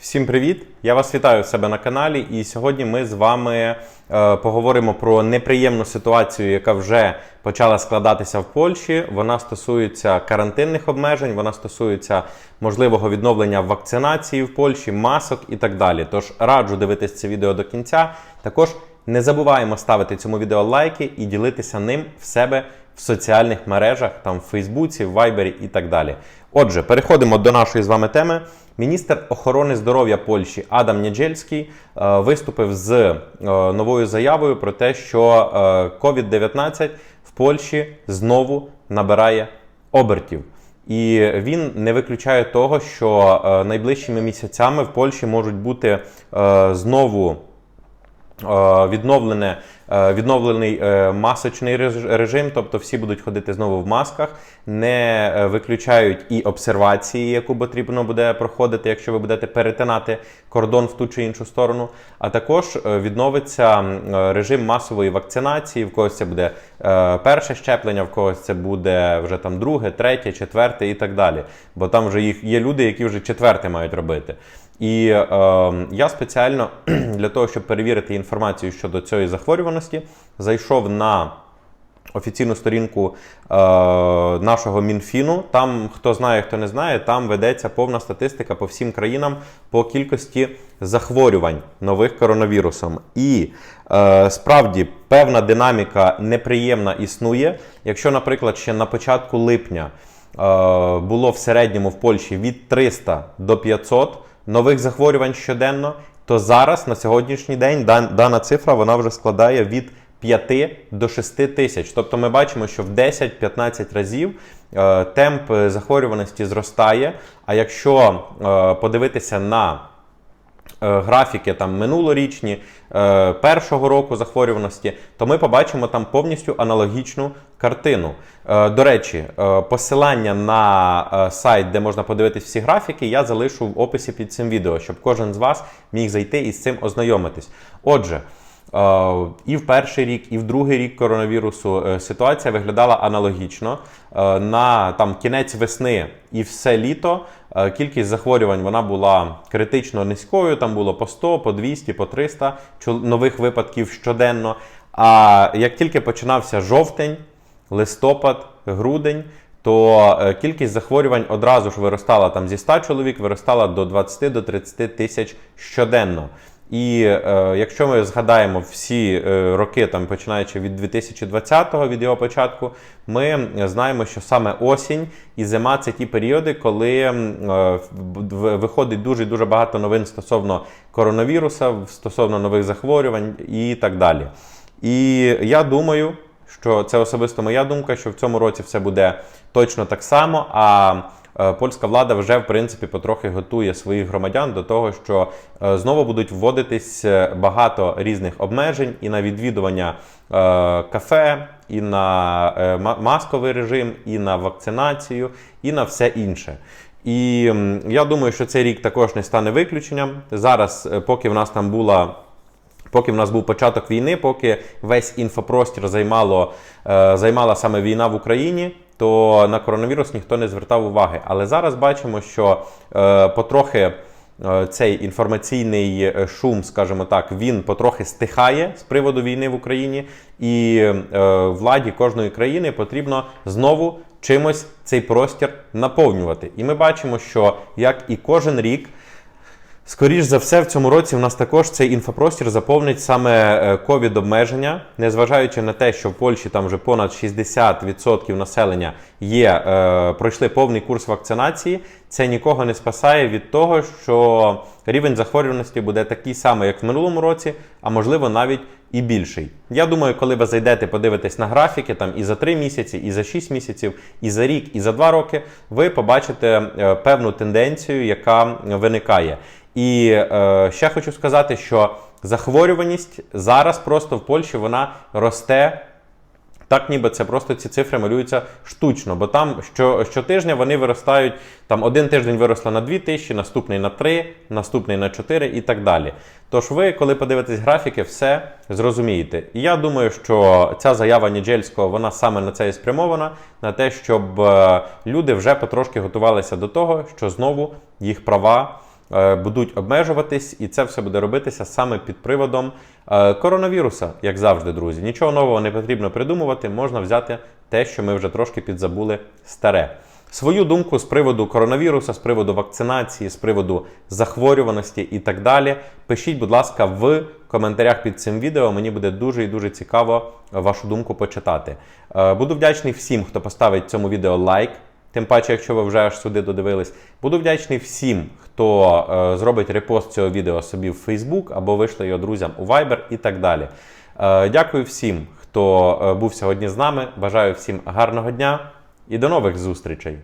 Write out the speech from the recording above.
Всім привіт! Я вас вітаю в себе на каналі. І сьогодні ми з вами е, поговоримо про неприємну ситуацію, яка вже почала складатися в Польщі. Вона стосується карантинних обмежень, вона стосується можливого відновлення вакцинації в Польщі, масок і так далі. Тож раджу дивитися це відео до кінця. Також не забуваємо ставити цьому відео лайки і ділитися ним в себе в соціальних мережах, там в Фейсбуці, в Вайбері і так далі. Отже, переходимо до нашої з вами теми. Міністр охорони здоров'я Польщі Адам Нєджельський е, виступив з е, новою заявою про те, що е, COVID-19 в Польщі знову набирає обертів. І він не виключає того, що е, найближчими місяцями в Польщі можуть бути е, знову е, відновлене, відновлений е, масочний режим, тобто всі будуть ходити знову в масках, не е, виключають і обсервації, яку потрібно буде проходити, якщо ви будете перетинати кордон в ту чи іншу сторону. А також е, відновиться е, режим масової вакцинації. В когось це буде е, перше щеплення, в когось це буде вже там друге, третє, четверте і так далі. Бо там вже їх є люди, які вже четверте мають робити. І е, я спеціально для того, щоб перевірити інформацію щодо цієї захворюваності, зайшов на офіційну сторінку е, нашого Мінфіну. Там, хто знає, хто не знає, там ведеться повна статистика по всім країнам по кількості захворювань нових коронавірусом. І е, справді певна динаміка неприємна існує. Якщо, наприклад, ще на початку липня е, було в середньому в Польщі від 300 до 500 нових захворювань щоденно, то зараз на сьогоднішній день дана цифра вона вже складає від 5 до 6 тисяч. Тобто ми бачимо, що в 10-15 разів е, темп захворюваності зростає. А якщо е, подивитися на графіки там минулорічні е, першого року захворюваності, то ми побачимо там повністю аналогічну картину. Е, До речі, е, посилання на е, сайт, де можна подивитись всі графіки, я залишу в описі під цим відео, щоб кожен з вас міг зайти і з цим ознайомитись. Отже. Е, І в перший рік, і в другий рік коронавірусу е, ситуація виглядала аналогічно. Е, На там кінець весни і все літо е, кількість захворювань вона була критично низькою. Там було по 100, по 200, по 300 чол- нових випадків щоденно. А як тільки починався жовтень, листопад, грудень, то е, кількість захворювань одразу ж виростала там зі 100 чоловік, виростала до 20 до 30 тисяч щоденно. І е, якщо ми згадаємо всі е, роки, там починаючи від 2020-го, від його початку, ми знаємо, що саме осінь і зима це ті періоди, коли е, виходить дуже дуже багато новин стосовно коронавіруса, стосовно нових захворювань і так далі. І я думаю, що це особисто моя думка, що в цьому році все буде точно так само. А польська влада вже в принципі потрохи готує своїх громадян до того, що е, знову будуть вводитись е, багато різних обмежень і на відвідування е, кафе, і на е, масковий режим, і на вакцинацію, і на все інше. І я думаю, що цей рік також не стане виключенням. Зараз, е, поки в нас там була Поки в нас був початок війни, поки весь інфопростір займало, е, займала саме війна в Україні, то на коронавірус ніхто не звертав уваги. Але зараз бачимо, що е, потрохи е, цей інформаційний е, шум, скажімо так, він потрохи стихає з приводу війни в Україні, і е, владі кожної країни потрібно знову чимось цей простір наповнювати. І ми бачимо, що як і кожен рік. Скоріш за все, в цьому році в нас також цей інфопростір заповнить саме ковід обмеження, незважаючи на те, що в Польщі там вже понад 60% населення є, е, пройшли повний курс вакцинації. Це нікого не спасає від того, що рівень захворюваності буде такий самий, як в минулому році, а можливо навіть і більший. Я думаю, коли ви зайдете, подивитесь на графіки там і за 3 місяці, і за 6 місяців, і за рік, і за 2 роки, ви побачите е, певну тенденцію, яка виникає. І е, ще хочу сказати, що захворюваність зараз просто в Польщі вона росте. Так, ніби це просто ці цифри малюються штучно, бо там що, щотижня вони виростають. Там один тиждень виросла на 2 тисячі, наступний на 3, наступний на 4 і так далі. Тож ви, коли подивитесь графіки, все зрозумієте. І я думаю, що ця заява Ніджельського вона саме на це і спрямована, на те, щоб е, люди вже потрошки готувалися до того, що знову їх права будуть обмежуватись, і це все буде робитися саме під приводом е, коронавіруса, як завжди, друзі. Нічого нового не потрібно придумувати, можна взяти те, що ми вже трошки підзабули старе. Свою думку з приводу коронавіруса, з приводу вакцинації, з приводу захворюваності і так далі. Пишіть, будь ласка, в коментарях під цим відео. Мені буде дуже і дуже цікаво вашу думку почитати. Е, Буду вдячний всім, хто поставить цьому відео лайк. Тим паче, якщо ви вже аж сюди додивились, буду вдячний всім, хто е, зробить репост цього відео собі в Facebook або вийшли його друзям у Viber і так далі. Е, дякую всім, хто е, був сьогодні з нами. Бажаю всім гарного дня і до нових зустрічей!